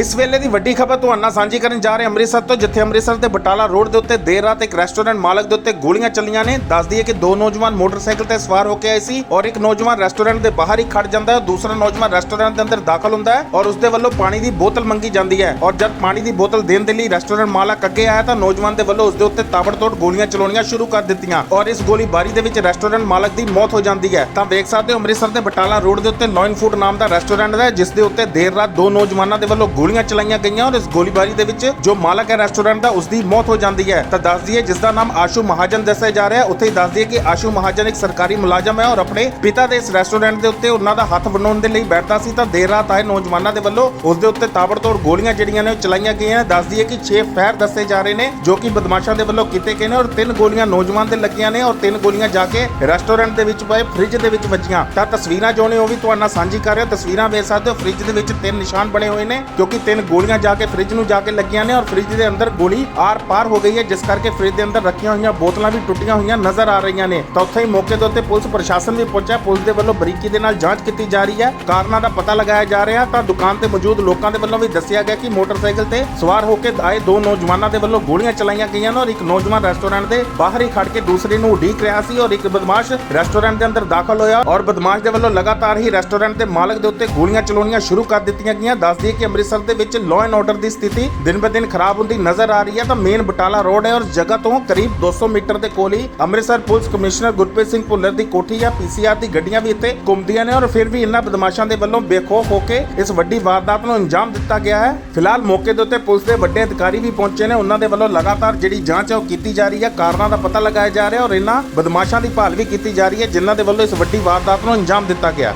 ਇਸ ਵੇਲੇ ਦੀ ਵੱਡੀ ਖਬਰ ਤੁਹਾਨੂੰ ਨਾਲ ਸਾਂਝੀ ਕਰਨ ਜਾ ਰਹੇ ਅੰਮ੍ਰਿਤਸਰ ਤੋਂ, ਜਿੱਥੇ ਅੰਮ੍ਰਿਤਸਰ ਦੇ ਬਟਾਲਾ ਰੋਡ ਦੇ ਉੱਤੇ ਦੇਰ ਰਾਤ ਇੱਕ ਰੈਸਟੋਰੈਂਟ ਮਾਲਕ ਦੇ ਉੱਤੇ ਗੋਲੀਆਂ ਚੱਲੀਆਂ ਨੇ। ਦੱਸ ਦਈਏ ਕਿ ਦੋ ਨੌਜਵਾਨ ਮੋਟਰਸਾਈਕਲ ਤੇ ਸਵਾਰ ਹੋ ਕੇ ਆਏ ਸੀ ਔਰ ਇੱਕ ਨੌਜਵਾਨ ਰੈਸਟੋਰੈਂਟ ਦੇ ਬਾਹਰ ਹੀ ਖੜ ਜਾਂਦਾ ਹੈ ਦੂਸਰਾ ਨੌਜਵਾਨ ਰੈਸਟੋਰੈਂਟ ਦੇ ਅੰਦਰ ਦਾਖਲ ਹੁੰਦਾ ਹੈ ਔਰ ਉਸ ਦੇ ਵੱਲੋਂ ਪਾਣੀ ਦੀ ਬੋਤਲ ਮੰਗੀ ਜਾਂਦੀ ਹੈ। ਔਰ ਜਦ ਪਾਣੀ ਦੀ ਬੋਤਲ ਦੇਣ ਦੇ ਲਈ ਰੈਸਟੋਰੈਂਟ ਮਾਲਕ ਅੱਗੇ ਆਇਆ ਤਾਂ ਨੌਜਵਾਨ ਦੇ ਵੱਲੋਂ ਉਸ ਦੇ ਉੱਤੇ ਤਾਬੜਤੋੜ ਗੋਲੀਆਂ ਚਲਾਉਣੀਆਂ ਸ਼ੁਰੂ ਕਰ ਦਿੱਤੀਆਂ ਔਰ ਇਸ ਗੋਲੀਬਾਰੀ ਦੇ ਵਿੱਚ ਰੈਸਟੋਰੈਂਟ ਮਾਲਕ ਦੀ ਮੌਤ ਹੋ ਜਾਂਦੀ ਹੈ। ਤਾਂ ਵੇਖ ਸਕਦੇ ਹੋ ਅੰਮ੍ਰਿਤਸਰ ਦੇ ਬਟਾਲਾ ਰੋਡ ਦੇ ਉੱਤੇ ਲੋਇਨ ਫੂਡ ਨਾਮ ਦਾ ਰੈਸਟੋਰੈਂਟ ਹੈ, ਜਿਸ ਦੇ ਉੱਤੇ ਦੇਰ ਰਾਤ ਦੋ ਨੌਜਵਾਨਾਂ ਦੇ ਵੱਲੋਂ ਗੋਲੀਆਂ ਚਲਾਈਆਂ ਗਈਆਂ ਔਰ ਇਸ ਗੋਲੀਬਾਰੀ ਦੇ ਵਿੱਚ ਜੋ ਮਾਲਕ ਹੈ ਰੈਸਟੋਰੈਂਟ ਦਾ ਉਸ ਦੀ ਮੌਤ ਹੋ ਜਾਂਦੀ ਹੈ। ਤਾਂ ਦੱਸ ਦਈਏ ਜਿਸ ਦਾ ਨਾਮ ਆਸ਼ੂ ਮਹਾਜਨ ਦੱਸਿਆ ਜਾ ਰਿਹਾ ਹੈ। ਉੱਥੇ ਹੀ ਦੱਸ ਦਈਏ ਕਿ ਆਸ਼ੂ ਮਹਾਜਨ ਇੱਕ ਸਰਕਾਰੀ ਮੁਲਾਜ਼ਮ ਹੈ ਔਰ ਆਪਣੇ ਪਿਤਾ ਦੇ ਇਸ ਰੈਸਟੋਰੈਂਟ ਦੇ ਉੱਤੇ ਉਹਨਾਂ ਦਾ ਹੱਥ ਬਣਾਉਣ ਦੇ ਲਈ ਬੈਠਦਾ ਸੀ। ਤਾਂ ਦੇਰ ਰਾਤ ਆਏ ਨੌਜਵਾਨਾਂ ਦੇ ਵੱਲੋਂ ਉਸ ਦੇ ਉੱਤੇ ਤਾਬੜਤੋੜ ਗੋਲੀਆਂ ਜਿਹੜੀਆਂ ਨੇ ਉਹ ਚਲਾਈਆਂ ਗਈਆਂ ਦੱਸ ਦਈਏ ਕਿ 6 ਫਾਇਰ ਦੱਸੇ ਜਾ ਰਹੇ ਨੇ, ਜੋ ਕਿ ਬਦਮਾਸ਼ਾਂ ਦੇ ਵੱਲੋਂ ਕੀਤੇ ਗਏ ਨੇ ਔਰ ਤਿੰਨ ਗੋਲੀਆਂ ਨੌਜਵਾਨ ਦੇ ਲੱਗੀਆਂ ਨੇ ਔਰ ਤਿੰਨ ਗੋਲੀਆਂ ਜਾ ਕੇ ਰੈਸਟੋਰੈਂਟ ਦੇ ਵਿੱਚ ਪਏ ਫ੍ਰਿਜ ਦੇ ਵਿੱਚ ਵੱਜੀਆਂ। ਤਾਂ ਤਸਵੀਰਾਂ ਜੋ ਨੇ ਉਹ ਵੀ ਤੁਹਾਡੇ ਨਾਲ ਸਾਂਝੀ ਕਰ ਰਿਹਾ। ਤਸਵੀਰਾਂ ਵੇਖ ਸਕਦੇ ਹੋ ਫ੍ਰਿਜ ਦੇ ਵਿੱਚ ਤਿੰਨ ਨਿਸ਼ਾਨ ਬਣੇ ਹੋਏ ਨੇ ਕਿਉਂਕਿ ਤਿੰਨ ਗੋਲੀਆਂ ਜਾ ਕੇ ਫ੍ਰਿਜ ਨੂੰ ਜਾ ਕੇ ਲੱਗੀਆਂ ਨੇ ਔਰ ਫ੍ਰਿਜ ਦੇ ਅੰਦਰ ਗੋਲੀ ਆਰ ਪਾਰ ਹੋ ਗਈ ਹੈ, ਜਿਸ ਕਰਕੇ ਫ੍ਰਿਜ ਦੇ ਅੰਦਰ ਰੱਖੀਆਂ ਹੋਈਆਂ ਬੋਤਲਾਂ ਵੀ ਟੁੱਟੀਆਂ ਹੋਈਆਂ ਨਜ਼ਰ ਆ ਰਹੀਆਂ ਨੇ। ਤਾਂ ਉੱਥੇ ਹੀ ਮੌਕੇ ਦੇ ਉੱਤੇ ਪੁਲਿਸ ਪ੍ਰਸ਼ਾਸਨ ਵੀ ਪਹੁੰਚਿਆ। ਪੁਲਿਸ ਦੇ ਵੱਲੋਂ ਬਰੀਕੀ ਦੇ ਨਾਲ ਜਾਂਚ ਕੀਤੀ ਜਾ ਰਹੀ ਹੈ। ਕਾਰਨਾਂ ਦਾ ਪਤਾ ਲਗਾਇਆ ਜਾ ਰਿਹਾ ਤਾਂ ਦੁਕਾਨ ਤੇ ਮੌਜੂਦ ਲੋਕਾਂ ਦੇ ਵੱਲੋਂ ਵੀ ਦੱਸਿਆ ਗਿਆ ਕਿ ਮੋਟਰਸਾਈਕਲ ਤੇ ਸਵਾਰ ਹੋ ਕੇ ਆਏ ਦੋ ਨੌਜਵਾਨਾਂ ਦੇ ਵੱਲੋਂ ਗੋਲੀਆਂ ਚਲਾਈਆਂ ਗਈਆਂ ਨੇ ਔਰ ਇੱਕ ਨੌਜਵਾਨ ਰੈਸਟੋਰੈਂਟ ਦੇ ਬਾਹਰ ਹੀ ਖੜ ਕੇ ਦੂਸਰੇ ਨੂੰ ਉਡੀਕ ਰਿਹਾ ਸੀ ਔਰ ਇੱਕ ਬਦਮਾਸ਼ ਰੈਸਟੋਰੈਂਟ ਦੇ ਅੰਦਰ ਦਾਖਲ ਹੋਇਆ ਔਰ ਬਦਮਾਸ਼ ਦੇ ਵੱਲੋਂ ਲਗਾਤਾਰ ਹੀ ਰੈਸਟੋਰੈਂਟ ਦੇ ਮਾਲਕ ਦੇ ਉੱਤੇ ਗੋਲੀਆਂ ਚਲਾਉਣੀਆਂ ਸ਼ੁਰੂ ਕਰ ਦਿੱਤੀਆਂ ਗਈਆਂ। ਦੱਸ ਦਈਏ ਕਿ ਅੰਮ੍ਰਿਤਸਰ ਦੇ ਵਿੱਚ ਲਾਅ ਐਂਡ ਆਰਡਰ ਦੀ ਸਥਿਤੀ ਦਿਨ ਬ ਦਿਨ ਖਰਾਬ ਹੁੰਦੀ ਨਜ਼ਰ ਆ ਰਹੀ ਹੈ ਤਾਂ ਮੇਨ ਬਟਾਲਾ ਰੋਡ ਹੈ ਔਰ ਜਗ੍ਹਾ ਤੋਂ ਕਰੀਬ 200 ਮੀਟਰ ਦੇ ਕੋਲ ਹੀ ਅੰਮ੍ਰਿਤਸਰ ਪੁਲਿਸ ਕਮਿਸ਼ਨਰ ਗੁਰਪ੍ਰੀਤ ਸਿੰਘ ਭੁੱਲਰ ਦੀ ਕੋਠੀ ਜਾਂ ਪੀਸੀਆਰ ਦੀ ਗੱਡੀਆਂ ਵੀ ਇੱਥੇ ਘੁੰਮਦੀਆਂ ਨੇ ਔਰ ਫਿਰ ਵੀ ਇਹਨਾਂ ਬਦਮਾਸ਼ਾਂ ਦੇ ਵੱਲੋਂ ਬੇਖੌਫ ਹੋ ਕੇ ਇਸ ਵੱਡੀ ਵਾਰਦਾਤ ਨੂੰ ਅੰਜਾਮ ਦਿੱਤਾ ਗਿਆ ਹੈ ਫਿਲਹਾਲ ਮੌਕੇ ਦੇ ਉੱਤੇ ਪੁਲਿਸ ਦੇ ਵੱਡੇ ਅਧਿਕਾਰੀ ਵੀ ਪਹੁੰਚੇ ਨੇ ਉਹਨਾਂ ਦੇ ਵੱਲੋਂ ਲਗਾਤਾਰ ਜਿਹੜੀ ਜਾਂਚ ਹੈ ਉਹ ਕੀਤੀ ਜਾ ਰਹੀ ਹੈ ਕਾਰਨਾਂ ਦਾ ਪਤਾ ਲਗਾਇਆ ਜਾ ਰਿਹਾ ਔਰ ਇਹਨਾਂ ਬਦਮਾਸ਼ਾਂ ਦੀ ਭਾਲ ਵੀ ਕੀਤੀ ਜਾ ਰਹੀ ਹੈ ਜਿਨ੍ਹਾਂ ਦੇ ਵੱਲੋਂ ਇਸ ਵੱਡੀ ਵਾਰਦਾਤ ਨੂੰ ਅੰਜਾਮ ਦਿੱਤਾ ਗਿਆ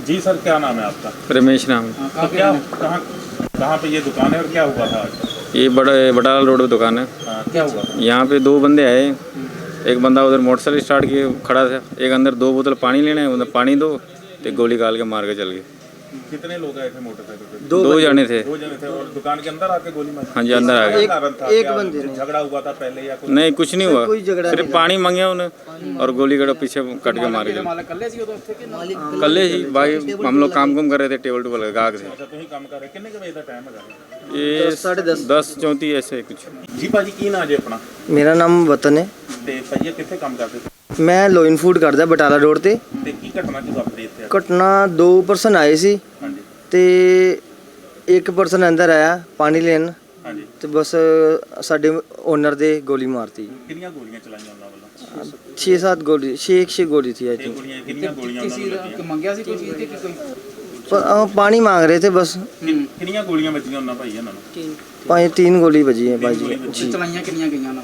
जी सर क्या नाम है आपका रमेश नाम है। तो क्या कहाँ कहाँ पे ये दुकान है और क्या हुआ था? आज ये बड़े बटाला रोड पे दुकान है। हाँ, क्या हुआ? यहाँ पे दो बंदे आए। एक बंदा उधर मोटरसाइकिल स्टार्ट किए खड़ा था। एक अंदर दो बोतल पानी लेने उधर पानी दो तो गोली काल के मार के चल गए। कितने लोग आए थे मोटरसाइकिल दो, दो जने थे। दो जने थे और दुकान के अंदर आके गोली मारी? हाँ जी अंदर आ गए। एक बंदे झगड़ा हुआ था पहले या कुछ? नहीं कुछ नहीं हुआ। कोई झगड़ा सिर्फ़ पानी मांगे उन्हें और गोली गड़ा पीछे हाँ। कट के मारे गए। कल ही हाँ। हाँ। भाई हम लोग काम कुम कर रहे थे टेबल टूबल गाग से अच्छा, ये साढ़े दस। दस चौंतीस ऐसे कुछ। जी भाजी की ना जे अपना? मेरा नाम वतन है। काम करते ਮੈਂ ਲੋਇਨ ਫੂਡ ਕਰਦਾ ਬਟਾਲਾ ਰੋਡ ਤੇ। ਤੇ ਕੀ ਘਟਨਾ ਕੀ ਵਾਪਰੀ ਇੱਥੇ ਘਟਨਾ ਦੋ ਪਰਸਨ ਆਏ ਸੀ ਹਾਂਜੀ। ਤੇ ਇੱਕ ਪਰਸਨ ਅੰਦਰ ਆਇਆ ਪਾਣੀ ਲੈਣ। ਹਾਂਜੀ। ਤੇ ਬਸ ਸਾਡੇ ਓਨਰ ਦੇ ਗੋਲੀ ਮਾਰਤੀ। ਕਿੰਨੀਆਂ ਗੋਲੀਆਂ ਚਲਾਈਆਂ ਉਹਨਾਂ ਵੱਲੋਂ? 6-7 ਗੋਲੀ 6-6 ਗੋਲੀ ਸੀ ਆਈ ਇਹ ਥਿੰਕ ਗੋਲੀਆਂ ਕਿੰਨੀਆਂ ਗੋਲੀਆਂ ਉਹਨਾਂ ਨੂੰ ਲੱਗੀਆਂ? ਮੰਗਿਆ ਸੀ ਕੋਈ ਚੀਜ਼ ਕਿ ਕੋਈ? ਪਰ ਅਹ, ਪਾਣੀ ਮੰਗ ਰਹੇ ਥੇ ਬਸ। ਕਿੰਨ- ਕਿੰਨੀਆਂ ਗੋਲੀਆਂ ਵੱਜੀਆਂ ਉਹਨਾਂ ਭਾਈ ਇਹਨਾਂ ਨੂੰ? ਪੰਜ ਤਿੰਨ ਗੋਲੀ ਵੱਜੀ ਹੈ ਭਾਈ ਜੀ। ਤੇ ਚਲਾਈਆਂ ਕਿੰਨੀਆਂ ਗਈਆਂ ਨਾਲ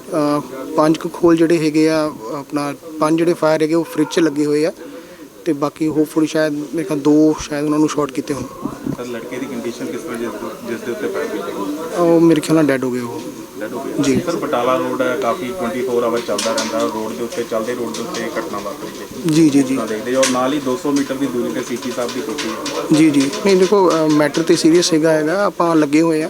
ਪੰਜ ਕੁ ਖੋਲ ਜਿਹੜੇ ਹੈਗੇ ਆ ਆਪਣਾ ਪੰਜ ਜਿਹੜੇ ਫਾਇਰ ਹੈਗੇ ਉਹ ਫ੍ਰਿਜ 'ਚ ਲੱਗੇ ਹੋਏ ਆ ਤੇ ਬਾਕੀ ਹੋਪਫੁਲੀ ਸ਼ਾਇਦ ਮੇਰੇ ਖਿਆਲ ਦੋ ਸ਼ਾਇਦ ਉਹਨਾਂ ਨੂੰ ਸ਼ਾਰਟ ਕੀਤੇ ਹੋਣ। ਸਰ ਲੜਕੇ ਦੀ ਕੰਡੀਸ਼ਨ ਕਿਸ ਤਰ੍ਹਾਂ ਜਿਸ ਜਿਸ ਦੇ ਉੱਤੇ ਉਹ ਮੇਰੇ ਖਿਆਲ ਨਾਲ ਡੈਡ ਹੋ ਗਏ ਉਹ। ਡੈਡ ਹੋ ਗਿਆ ਜੀ। ਸਰ ਬਟਾਲਾ ਰੋਡ ਹੈ ਕਾਫੀ 24 ਆਵਰ ਚੱਲਦਾ ਰਹਿੰਦਾ ਰੋਡ ਦੇ ਉੱਤੇ ਚੱਲਦੇ ਰੋਡ ਦੇ ਉੱਤੇ ਇਹ ਘਟਨਾ ਵਾਪਰੀ ਹੈ। ਜੀ ਜੀ ਜੀ। ਤਾਂ ਦੇਖਦੇ ਔਰ ਨਾਲ ਹੀ 200 ਮੀਟਰ ਦੀ ਦੂਰੀ ਤੇ ਸੀਪੀ ਸਾਹਿਬ ਦੀ ਕੋਠੀ ਹੈ। ਜੀ ਜੀ। ਨਹੀਂ ਦੇਖੋ ਮੈਟਰ ਤੇ ਸੀਰੀਅਸ ਹੈਗਾ ਹੈਗਾ ਆਪਾਂ ਲੱਗੇ ਹੋਏ ਆ।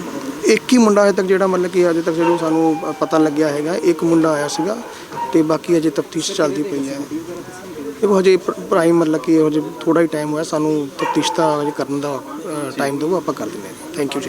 ਇੱਕ ਹੀ ਮੁੰਡਾ ਅਜੇ ਤੱਕ ਜਿਹੜਾ ਮਤਲਬ ਕਿ ਅਜੇ ਤੱਕ ਜਿਹੜਾ ਸਾਨੂੰ ਪਤਾ ਲੱਗਿਆ ਹੈਗਾ, ਇੱਕ ਮੁੰਡਾ ਆਇਆ ਸੀਗਾ ਤੇ ਬਾਕੀ ਅਜੇ ਤਫਤੀਸ਼ ਚੱਲਦੀ ਪਈ ਹੈ। ਇਹ ਹਜੇ ਪ੍ਰਾਈਮ ਮਤਲਬ ਕਿ ਹਜੇ ਥੋੜਾ ਹੀ ਟਾਈਮ ਹੋਇਆ, ਸਾਨੂੰ ਤਫਤੀਸ਼ ਦਾ ਕਰਨ ਦਾ ਟਾਈਮ ਦਿਓ ਆਪਾਂ ਕਰ ਦਿੰਦੇ ਹਾਂ। Thank you